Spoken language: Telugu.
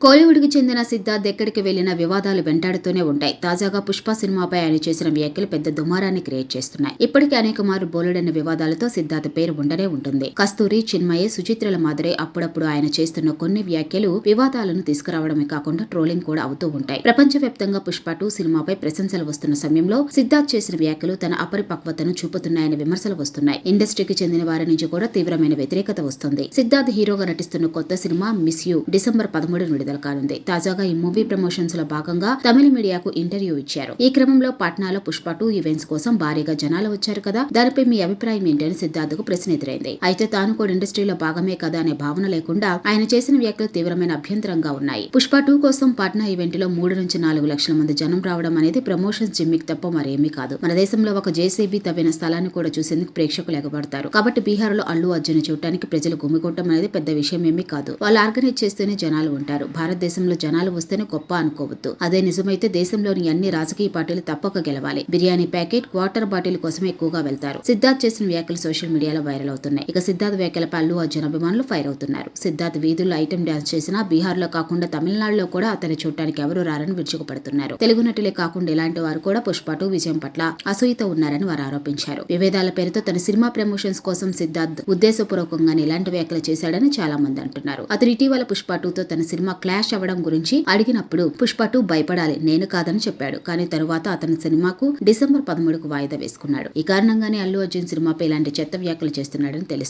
కోలీవుడ్కి చెందిన సిద్ధార్థ్ ఎక్కడికి వెళ్ళిన వివాదాలు వెంటాడుతూనే ఉంటాయి. తాజాగా పుష్ప సినిమాపై ఆయన చేసిన వ్యాఖ్యలు పెద్ద దుమారాన్ని క్రియేట్ చేస్తున్నాయి. ఇప్పటికే అనేక మారు బోలెడైన వివాదాలతో సిద్ధార్థ్ పేరు ఉండనే ఉంటుంది. కస్తూరి చిన్మయ సుచిత్రల మాదిరే అప్పుడప్పుడు ఆయన చేస్తున్న కొన్ని వ్యాఖ్యలు వివాదాలను తీసుకురావడమే కాకుండా ట్రోలింగ్ కూడా అవుతూ ఉంటాయి. ప్రపంచవ్యాప్తంగా పుష్ప టూ సినిమాపై ప్రశంసలు వస్తున్న సమయంలో సిద్ధార్థ్ చేసిన వ్యాఖ్యలు తన అపరిపక్వతను చూపుతున్నాయని విమర్శలు వస్తున్నాయి. ఇండస్ట్రీకి చెందిన వారి నుంచి కూడా తీవ్రమైన వ్యతిరేకత వస్తుంది. సిద్ధార్థ్ హీరోగా నటిస్తున్న కొత్త సినిమా మిస్ యూ డిసెంబర్ పదమూడు విడుదల కానుంది. తాజాగా ఈ మూవీ ప్రమోషన్స్లో భాగంగా తమిళ మీడియాకు ఇంటర్వ్యూ ఇచ్చారు. ఈ క్రమంలో పాట్నాలో పుష్ప టూ ఈవెంట్స్ కోసం భారీగా జనాలు వచ్చారు కదా. దానిపై మీ అభిప్రాయం ఏంటని సిద్ధార్థకు ప్రశ్న ఎదురైంది. అయితే తాను కూడా ఇండస్ట్రీలో భాగమే కదా అనే భావన లేకుండా ఆయన చేసిన వ్యాఖ్యలు తీవ్రమైన అభ్యంతరంగా ఉన్నాయి. పుష్ప టూ కోసం పాట్నా ఈవెంట్లో మూడు నుంచి నాలుగు లక్షల మంది జనం రావడం అనేది ప్రమోషన్స్ జిమ్మిక్ తప్ప మరేమీ కాదు. మన దేశంలో ఒక జేసీబీ తవ్విన స్థలాన్ని కూడా చూసేందుకు ప్రేక్షకులు ఎగబడతారు. కాబట్టి బీహార్లో అల్లు అర్జున్ చూడటానికి ప్రజలు గుమిగొట్టడం అనేది పెద్ద విషయం ఏమీ కాదు. వాళ్ళు ఆర్గనైజ్ చేస్తూనే జనాలు ఉంటారు. భారతదేశంలో జనాలు వస్తేనే గొప్ప అనుకోవద్దు. అదే నిజమైతే దేశంలోని అన్ని రాజకీయ పార్టీలు తప్పక గెలవాలి. బిర్యానీ ప్యాకెట్ వాటర్ బాటిల్ కోసమే ఎక్కువగా వెళ్తారు. సిద్ధార్థ్ చేసిన వ్యాఖ్యలు సోషల్ మీడియాలో వైరల్ అవుతున్నాయి. ఇక సిద్ధార్థ్ వ్యాఖ్యలపై అల్లు అర్జున్ అభిమానులు ఫైర్ అవుతున్నారు. సిద్ధార్థ్ వీధుల్లో ఐటమ్ డాన్స్ చేసినా బీహార్లో కాకుండా తమిళనాడులో కూడా అతని చూడటానికి ఎవరు రారని విరుచుకుపడుతున్నారు. తెలుగు నటులే కాకుండా ఇలాంటి వారు కూడా పుష్పటు విజయం పట్ల అసూయతో ఉన్నారని వారు ఆరోపించారు. విభేదాల పేరుతో తన సినిమా ప్రమోషన్స్ కోసం సిద్ధార్థ్ ఉద్దేశపూర్వకంగానే ఇలాంటి వ్యాఖ్యలు చేశాడని చాలా మంది అంటున్నారు. అతను ఇటీవల పుష్ప టూతో తన సినిమా క్లాష్ అవ్వడం గురించి అడిగినప్పుడు పుష్పటు భయపడాలి నేను కాదని చెప్పాడు. కానీ తరువాత అతని సినిమాకు డిసెంబర్ పదమూడుకు వాయిదా వేసుకున్నాడు. ఈ కారణంగానే అల్లు అర్జున్ సినిమాపై ఇలాంటి చెత్త వ్యాఖ్యలు చేస్తున్నాడని తెలుస్తుంది.